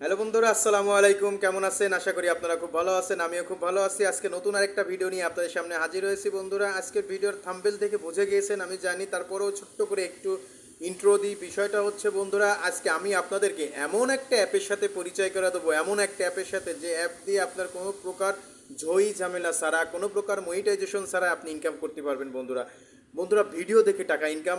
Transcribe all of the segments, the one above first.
Hello বন্ধুরা, আসসালামু আলাইকুম। কেমন আছেন? আশা করি আপনারা খুব ভালো আছেন, আমিও খুব ভালো আছি। আজকে নতুন আরেকটা ভিডিও নিয়ে আপনাদের সামনে হাজির হয়েছি বন্ধুরা। আজকের ভিডিওর থাম্বেল থেকে বুঝে গিয়েছেন, আমি জানি। তারপরেও ছোট্ট করে একটু ইন্ট্রো দিই। বিষয়টা হচ্ছে বন্ধুরা, আজকে আমি আপনাদেরকে এমন একটা অ্যাপের সাথে পরিচয় করে দেবো। এমন একটা অ্যাপের সাথে যে অ্যাপ দিয়ে আপনার কোনো প্রকার ঝই, ঝামেলা ছাড়া, কোনো প্রকার মনিটাইজেশন ছাড়া আপনি ইনকাম করতে পারবেন বন্ধুরা। বন্ধুরা ভিডিও দেখে টাকা ইনকাম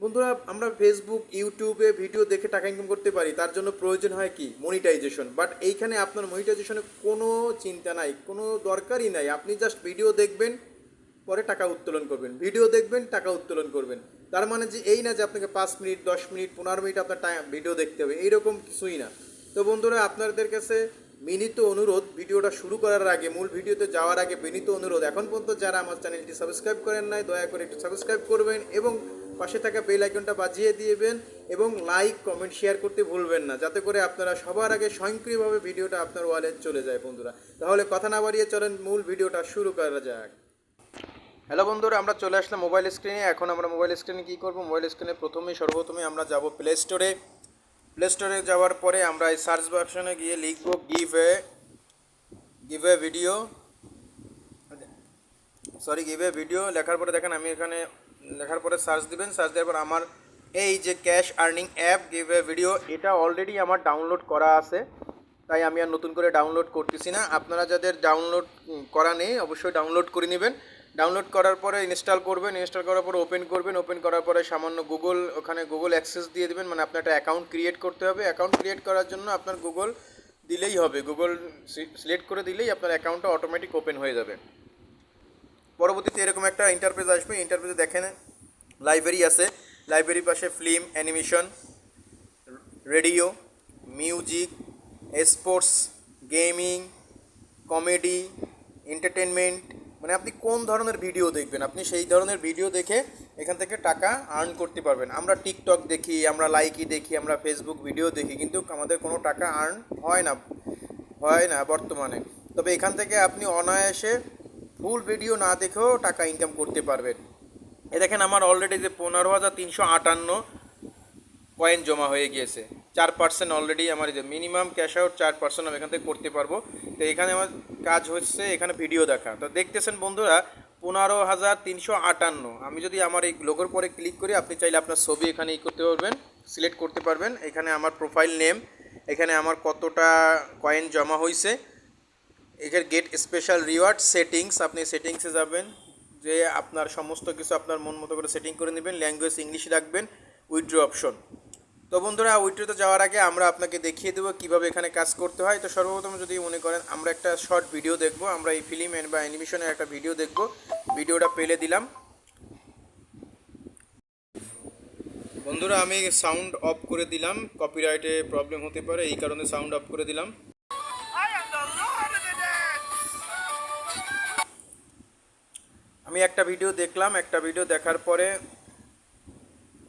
বন্ধুরা, আমরা ফেসবুক ইউটিউবে ভিডিও দেখে টাকা ইনকাম করতে পারি, তার জন্য প্রয়োজন হয় কি? মনিটাইজেশন বাট এইখানে আপনার মনিটাইজেশনের কোনো চিন্তা নাই, কোনো দরকারই নাই। আপনি জাস্ট ভিডিও দেখবেন, পরে টাকা উত্তোলন করবেন। ভিডিও দেখবেন, টাকা উত্তোলন করবেন। তার মানে যে এই না যে আপনাকে পাঁচ মিনিট, দশ মিনিট, পনেরো মিনিট আপনার টাইম ভিডিও দেখতে হবে, এইরকম কিছুই না। তো বন্ধুরা, আপনাদের কাছে বিনীত অনুরোধ, ভিডিওটা শুরু করার আগে, মূল ভিডিওতে যাওয়ার আগে বিনীত অনুরোধ। এখন পর্যন্ত যারা আমার চ্যানেলটি সাবস্ক্রাইব করেন নাই, দয়া করে একটু সাবস্ক্রাইব করবেন এবং পাশে থাকা বেল আইকনটা বাজিয়ে দিয়েবেন এবং লাইক কমেন্ট শেয়ার করতে ভুলবেন না। যাতে করে আপনারা সবার আগে স্বয়ংক্রিয়ভাবে ভিডিওটা আপনার ওয়ালে চলে যায় বন্ধুরা। তাহলে কথা না বাড়িয়ে চলেন, মূল ভিডিওটা শুরু করা যাক। হ্যালো বন্ধুরা, আমরা চলে আসলাম মোবাইল স্ক্রিনে এখন আমরা মোবাইল স্ক্রিনে কী করব? মোবাইল স্ক্রিনে প্রথমেই সর্বপ্রথমে আমরা যাব প্লে স্টোরে প্লে স্টোরে যাওয়ার পরে আমরা এই সার্চ বাক্সনে গিয়ে লিখব give a give a video sorry give a video লেখার পরে দেখেন আমি এখানে লেখার পরে সার্চ দিবেন সার্চ দেওয়ার পর আমার এই যে cash earning app give a video এটা অলরেডি আমার ডাউনলোড করা আছে। তাই আমি আর নতুন করে ডাউনলোড করতেছি না। আপনারা যাদের ডাউনলোড করা নেই, অবশ্যই ডাউনলোড করে নেবেন। ডাউনলোড করার পরে ইনস্টল করবেন ইনস্টল করার পরে ওপেন করবেন। ওপেন করার পরে সামান্য গুগল ওখানে গুগল অ্যাক্সেস দিয়ে দেবেন। মানে আপনার একটা অ্যাকাউন্ট ক্রিয়েট করতে হবে। অ্যাকাউন্ট ক্রিয়েট করার জন্য আপনার গুগল দিলেই হবে। গুগল সিলেক্ট করে দিলেই আপনার অ্যাকাউন্টটা অটোমেটিক ওপেন হয়ে যাবে। পরবর্তীতে এরকম একটা ইন্টারপ্রেজ আসবে ইন্টারপ্রেজে দেখেন লাইব্রেরি আছে। লাইব্রেরির পাশে film animation radio music sports gaming comedy entertainment মানে আপনি কোন ধরনের ভিডিও দেখবেন? আপনি সেই ধরনের ভিডিও দেখে এখান থেকে টাকা আর্ন করতে পারবেন। আমরা টিকটক দেখি, আমরা লাইকি দেখি, আমরা ফেসবুক ভিডিও দেখি, কিন্তু আমাদের কোনো টাকা আর্ন হয় না হয় না বর্তমানে। তবে এখান থেকে আপনি অনায়াসে ফুল ভিডিও না দেখেও টাকা ইনকাম করতে পারবেন। এ দেখেন আমার অলরেডি যে পনেরো হাজার তিনশো আটান্ন কয়েন জমা হয়ে গিয়েছে। চার পার্সেন্ট অলরেডি আমার যে মিনিমাম ক্যাশ আউট চার পার্সেন্ট আমি এখান থেকে করতে পারব। তো এখানে আমার কাজ হচ্ছে এখানে ভিডিও দেখা। তো দেখতেছেন বন্ধুরা, পনেরো হাজার তিনশো আটান্ন। আমি যদি আমার এই লোগোর পরে ক্লিক করি, আপনি চাইলে আপনার ছবি এখানে ই করতে পারবেন সিলেক্ট করতে পারবেন। এখানে আমার প্রোফাইল নেম এখানে আমার কতটা কয়েন জমা হয়েছে এখানে গেট স্পেশাল রিওয়ার্ড সেটিংস আপনি সেটিংসে যাবেন, যে আপনার সমস্ত কিছু আপনার মন মতো করে সেটিং করে নেবেন ল্যাঙ্গুয়েজ ইংলিশ রাখবেন উইথড্র অপশন তো বন্ধুরা উইথড্রোতে যাওয়ার আগে আমরা আপনাকে দেখিয়ে দেবো কীভাবে এখানে কাজ করতে হয়। তো সর্বপ্রথম যদি মনে করেন, আমরা একটা শর্ট ভিডিও দেখব, আমরা এই ফিল্ম বা অ্যানিমেশনের একটা ভিডিও দেখব। ভিডিওটা পেলে দিলাম। বন্ধুরা, আমি সাউন্ড অফ করে দিলাম। কপিরাইটে প্রবলেম হতে পারে, এই কারণে সাউন্ড অফ করে দিলাম। আমি একটা ভিডিও দেখলাম, একটা ভিডিও দেখার পরে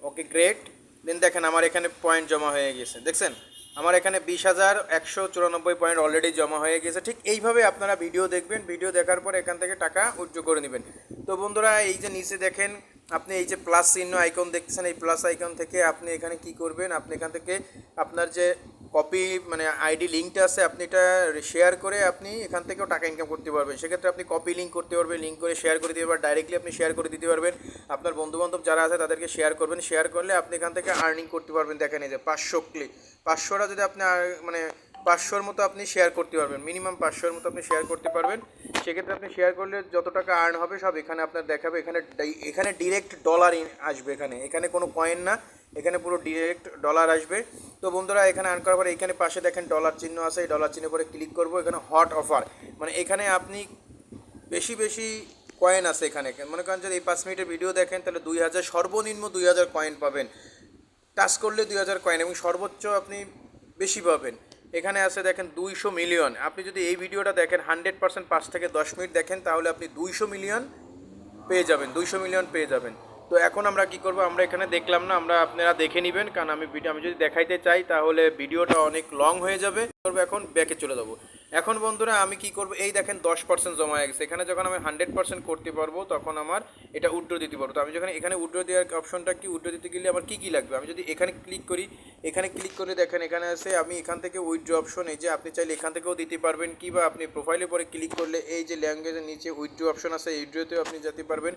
ওকে গ্রেট দেন দেখেন আমার এখানে পয়েন্ট জমা হয়ে গেছে। দেখছেন? আমার এখানে বিশ হাজার একশো চুরানব্বই পয়েন্ট অলরেডি জমা হয়ে গেছে। ঠিক এইভাবে আপনারা ভিডিও দেখবেন। ভিডিও দেখার পরে এখান থেকে টাকা উজ্জ্ব করে নেবেন। তো বন্ধুরা, এই যে নিচে দেখেন, আপনি এই যে প্লাস চিহ্ন আইকন দেখতেছেন এই প্লাস আইকন থেকে আপনি এখানে কি করবেন? আপনি এখান থেকে আপনার যে কপি মানে আইডি লিঙ্কটা আছে, আপনি এটা শেয়ার করে আপনি এখান থেকেও টাকা ইনকাম করতে পারবেন। সেক্ষেত্রে আপনি কপি লিঙ্ক করতে পারবেন লিঙ্ক করে শেয়ার করে দিতে পারবেন ডাইরেক্টলি আপনি শেয়ার করে দিতে পারবেন। আপনার বন্ধুবান্ধব যারা আছে, তাদেরকে শেয়ার করবেন। শেয়ার করলে আপনি এখান থেকে আর্নিং করতে পারবেন। দেখেন এই যে পাঁচশো ক্লিক পাঁচশোটা যদি আপনি মানে পাঁচশোর মতো আপনি শেয়ার করতে পারবেন। মিনিমাম পাঁচশোর মতো আপনি শেয়ার করতে পারবেন। সেক্ষেত্রে আপনি শেয়ার করলে যত টাকা আর্ন হবে সব এখানে আপনার দেখাবে। এখানে এখানে ডিরেক্ট ডলার আসবে এখানে। এখানে কোনো কয়েন না। এখানে পুরো ডিরেক্ট ডলার আসবে। তো বন্ধুরা, এখানে আর্ন করার পরে এখানে পাশে দেখেন ডলার চিহ্ন আছে। এই ডলার চিহ্ন পরে ক্লিক করব। এখানে হট অফার মানে এখানে আপনি বেশি বেশি কয়েন আছে এখানে। মনে করেন যদি এই পাঁচ মিনিটের ভিডিও দেখেন, তাহলে দুই হাজার, সর্বনিম্ন দুই হাজার কয়েন পাবেন। টাচ করলে দুই হাজার কয়েন এবং সর্বোচ্চ আপনি বেশি পাবেন। এখানে আছে দেখেন দুইশো মিলিয়ন। আপনি যদি এই ভিডিওটা দেখেন, হান্ড্রেড পার্সেন্ট পাঁচ থেকে দশ মিনিট দেখেন, তাহলে আপনি দুইশো মিলিয়ন পেয়ে যাবেন, দুইশো মিলিয়ন পেয়ে যাবেন। তো এখন আমরা কি করব? আমরা এখানে দেখলাম না, আমরা আপনারা দেখে নেবেন, কারণ আমি ভিডিও আমি যদি দেখাইতে চাই, তাহলে ভিডিওটা অনেক লং হয়ে যাবে। করব এখন, ব্যাকে চলে যাব। এখন বন্ধুরা আমি কি করব? এই দেখেন দশ পার্সেন্ট জমা হয়ে গেছে। এখানে যখন আমি হান্ড্রেড পার্সেন্ট করতে পারব, তখন আমার এটা উইড্রো দিতে পারব। তো আমি যখন এখানে উইড্রো দেওয়ার অপশনটা কি, উইড্রো দিতে গেলে আমার কী কী লাগবে? আমি যদি এখানে ক্লিক করি, এখানে ক্লিক করে দেখেন এখানে আছে, আমি এখান থেকে উইড্রো অপশন, এই যে আপনি চাইলে এখান থেকেও দিতে পারবেন কিংবা আপনি প্রোফাইলের পরে ক্লিক করলে এই যে ল্যাঙ্গুয়েজের নিচে উইড্রো অপশন আছে, এই উইড্রোতেও আপনি যেতে পারবেন।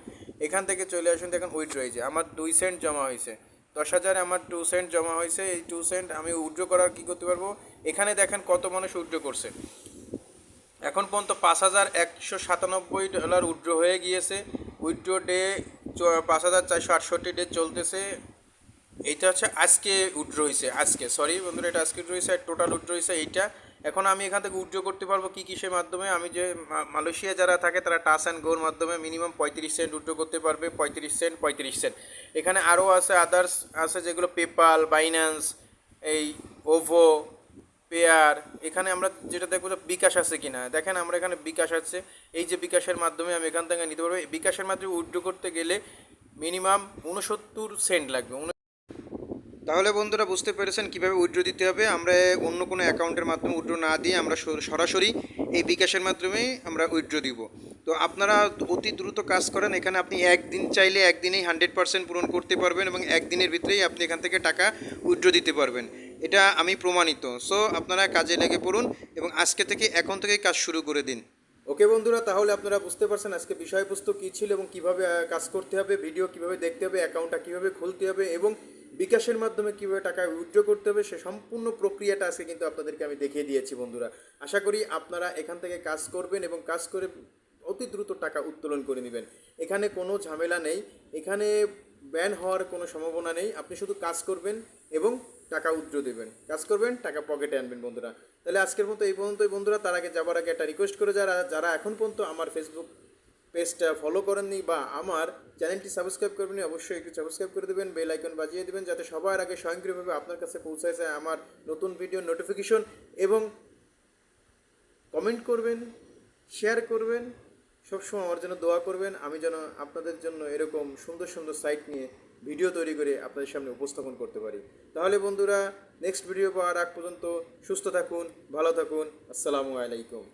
এখান থেকে চলে আসুন, দেখেন উইড্রো, এই যে আমার দুই সেন্ট জমা হয়েছে। দশ হাজার আমার টু সেন্ট জমা হয়েছে, এই টু সেন্ট আমি উইড্রো করার কী করতে পারব? এখানে দেখেন কত মানুষ উইড্রো করছে। এখন পর্যন্ত পাঁচ হাজার একশো সাতানব্বই ডলার উইড্রো হয়ে গিয়েছে। উইড্রো ডে পাঁচ হাজার চারশো আটষট্টি ডে চলতেছে। এইটা হচ্ছে আজকে উইড্রো হয়েছে আজকে সরি বন্ধুরা, এটা আজকে উইড্রো হয়েছে টোটাল উইড্রো হয়েছে এইটা। এখন আমি এখান থেকে উইড্রো করতে পারব কী কিসের মাধ্যমে? আমি যে মালয়েশিয়া যারা থাকে তারা টাস অ্যান্ড গোর মাধ্যমে মিনিমাম পঁয়ত্রিশ সেন্ট উইড্রো করতে পারবে, পঁয়ত্রিশ সেন্ট পঁয়ত্রিশ সেন্ট। এখানে আরও আছে আদার্স আছে যেগুলো পেপাল বাইন্যান্স এই ওভো পেয়ার এখানে আমরা যেটা দেখব যে বিকাশ আছে কিনা। দেখেন আমরা এখানে বিকাশ আছে, এই যে বিকাশের মাধ্যমে আমি এখান থেকে নিতে পারব। বিকাশের মাধ্যমে উইথড্র করতে গেলে মিনিমাম উনসত্তর সেন্ট লাগবে তাহলে বন্ধুরা বুঝতে পেরেছেন কীভাবে উইথড্র দিতে হবে। আমরা অন্য কোনো অ্যাকাউন্টের মাধ্যমে উইথড্র না দিয়ে আমরা সরাসরি এই বিকাশের মাধ্যমেই আমরা উইথড্র দিব। তো আপনারা অতি দ্রুত কাজ করেন। এখানে আপনি একদিন চাইলে একদিনেই হান্ড্রেড পার্সেন্ট পূরণ করতে পারবেন এবং একদিনের ভিতরেই আপনি এখান থেকে টাকা উইথড্র দিতে পারবেন। এটা আমি প্রমাণিত। সো আপনারা কাজে লেগে পড়ুন এবং আজকে থেকে, এখন থেকে কাজ শুরু করে দিন। ওকে বন্ধুরা, তাহলে আপনারা বুঝতে পারছেন আজকে বিষয়বস্তু কী ছিল এবং কীভাবে কাজ করতে হবে ভিডিও কীভাবে দেখতে হবে অ্যাকাউন্টটা কীভাবে খুলতে হবে এবং বিকাশের মাধ্যমে কীভাবে টাকা উইথড্র করতে হবে, সে সম্পূর্ণ প্রক্রিয়াটা আজকে কিন্তু আপনাদেরকে আমি দেখিয়ে দিয়েছি বন্ধুরা। আশা করি আপনারা এখান থেকে কাজ করবেন এবং কাজ করে অতি দ্রুত টাকা উত্তোলন করে নেবেন। এখানে কোনো ঝামেলা নেই, এখানে ব্যান হওয়ার কোনো সম্ভাবনা নেই, আপনি শুধু কাজ করবেন এবং টাকা উইথড্র দেবেন। কাজ করবেন, টাকা পকেটে আনবেন বন্ধুরা। তাহলে আজকের মতো এই পর্যন্তই বন্ধুরা, তার আগে যাবার আগে একটা রিকোয়েস্ট করে যারা যারা এখন পর্যন্ত আমার ফেসবুক পেজটা ফলো করেননি বা আমার চ্যানেলটি সাবস্ক্রাইব করবেন অবশ্যই একটু সাবস্ক্রাইব করে দেবেন বেল আইকন বাজিয়ে দেবেন যাতে সবার আগে স্বয়ংক্রিয়ভাবে আপনার কাছে পৌঁছায় যায় আমার নতুন ভিডিও নোটিফিকেশন এবং কমেন্ট করবেন শেয়ার করবেন, সবসময় আমার জন্য দোয়া করবেন, আমি যেন আপনাদের জন্য এরকম সুন্দর সুন্দর সাইট নিয়ে ভিডিও তৈরি করে আপনাদের সামনে উপস্থাপন করতে পারি। তাহলে বন্ধুরা নেক্সট ভিডিও পাওয়ার আগ পর্যন্ত সুস্থ থাকুন, ভালো থাকুন, আসসালামু আলাইকুম।